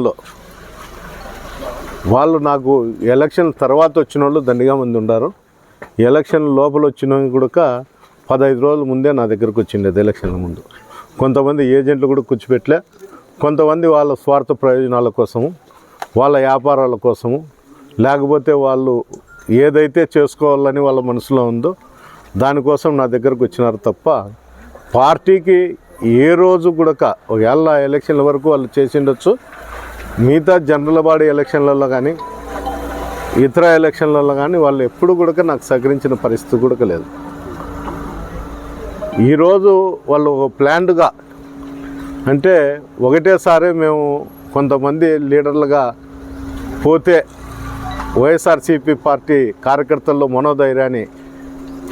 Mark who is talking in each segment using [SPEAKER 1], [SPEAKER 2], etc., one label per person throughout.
[SPEAKER 1] లో. వాళ్ళు నాకు ఎలక్షన్ తర్వాత వచ్చిన వాళ్ళు దండిగా మంది ఉన్నారు ఎలక్షన్ లోపల వచ్చిన కూడా పదహైదు రోజుల ముందే నా దగ్గరకు వచ్చిండేది ఎలక్షన్ ముందు. కొంతమంది ఏజెంట్లు కూడా కూర్చోపెట్టలే కొంతమంది వాళ్ళ స్వార్థ ప్రయోజనాల కోసము వాళ్ళ వ్యాపారాల కోసము లేకపోతే వాళ్ళు ఏదైతే చేసుకోవాలని వాళ్ళ మనసులో ఉందో దానికోసం నా దగ్గరకు వచ్చినారు తప్ప పార్టీకి ఏ రోజు కూడా ఒకవేళ ఎలక్షన్ల వరకు వాళ్ళు చేసిండొచ్చు. మిగతా జనరల్ బాడీ ఎలక్షన్లలో కానీ ఇతర ఎలక్షన్లలో కానీ వాళ్ళు ఎప్పుడు కూడా నాకు సహకరించిన పరిస్థితి కూడా లేదు. ఈరోజు వాళ్ళు ఒక ప్లాన్డ్గా అంటే ఒకటేసారి మేము కొంతమంది లీడర్లుగా పోతే వైఎస్ఆర్సీపీ పార్టీ కార్యకర్తల్లో మనోధైర్యాన్ని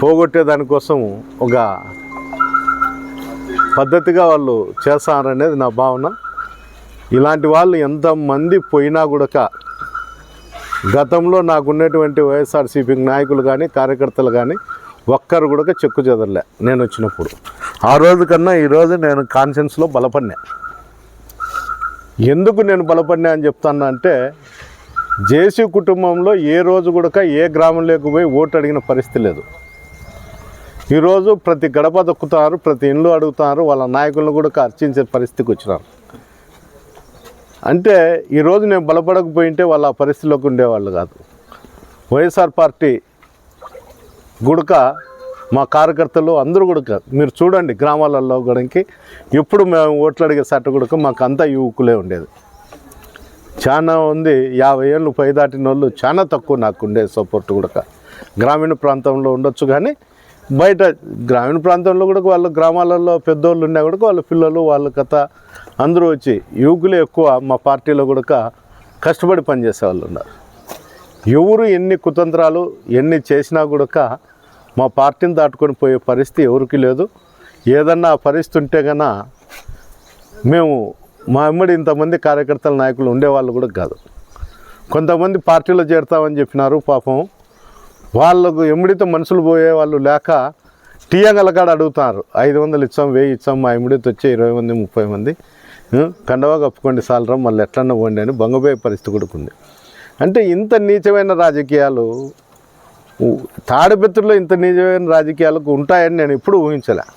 [SPEAKER 1] పోగొట్టే దానికోసం ఒక పద్ధతిగా వాళ్ళు చేస్తారనేది నా భావన. ఇలాంటి వాళ్ళు ఎంతమంది పోయినా కూడా గతంలో నాకున్నటువంటి వైఎస్ఆర్సీపీ నాయకులు కానీ కార్యకర్తలు కానీ ఒక్కరు కూడా చెక్కు చెదరలే నేను వచ్చినప్పుడు ఆ రోజు కన్నా ఈరోజు నేను కాన్షియన్స్లో బలపడినా ఎందుకు నేను బలపడినా అని చెప్తాను అంటే జేసీ కుటుంబంలో ఏ రోజు కూడా ఏ గ్రామంలోకి పోయి ఓటు అడిగిన పరిస్థితి లేదు. ఈరోజు ప్రతి గడప దొక్కుతారు ప్రతి ఇండ్లు అడుగుతున్నారు వాళ్ళ నాయకులను కూడా అర్చించే పరిస్థితికి వచ్చినారు అంటే ఈరోజు నేను బలపడకపోయింటే వాళ్ళ ఆ పరిస్థితిలోకి ఉండేవాళ్ళు కాదు. వైఎస్ఆర్ పార్టీ గుడక మా కార్యకర్తలు అందరూ కూడా మీరు చూడండి గ్రామాలలో కూడా ఎప్పుడు మేము ఓట్లు అడిగే సట్ట గుడక మాకు అంతా యువకులే ఉండేది. చాలా ఉంది యాభై ఏళ్ళు పైదాటిన వాళ్ళు చాలా తక్కువ నాకు ఉండే సపోర్ట్ కూడా గ్రామీణ ప్రాంతంలో ఉండొచ్చు కానీ బయట గ్రామీణ ప్రాంతంలో కూడా వాళ్ళు గ్రామాలలో పెద్దోళ్ళు ఉన్నా కూడా వాళ్ళ పిల్లలు వాళ్ళ కథ అందరూ వచ్చి యువకులే ఎక్కువ మా పార్టీలో కూడా కష్టపడి పనిచేసేవాళ్ళు ఉన్నారు. ఎవరు ఎన్ని కుతంత్రాలు ఎన్ని చేసినా కూడా మా పార్టీని దాటుకొని పోయే పరిస్థితి ఎవరికి లేదు. ఏదన్నా పరిస్థితి ఉంటే కన్నా మేము మా అమ్మడి ఇంతమంది కార్యకర్తల నాయకులు ఉండేవాళ్ళు కూడా కాదు. కొంతమంది పార్టీలో చేరుతామని చెప్పినారు పాపం. వాళ్ళకు ఎమ్మిడితో మనుషులు పోయే వాళ్ళు లేక టీఎంగల కాడ అడుగుతున్నారు. ఐదు వందలు ఇచ్చాం వెయ్యి ఇచ్చాం మా ఎమ్మిడితో వచ్చే ఇరవై మంది ముప్పై మంది. కండవా కప్పుకోండి సాలరా మళ్ళీ ఎట్లన్నా పోండి అని బంగపోయే పరిస్థితి కొడుకుంది ఉంది. అంటే ఇంత నీచమైన రాజకీయాలు తాడిపెత్తుల్లో ఇంత నీచమైన రాజకీయాలకు ఉంటాయని నేను ఎప్పుడు ఊహించలే.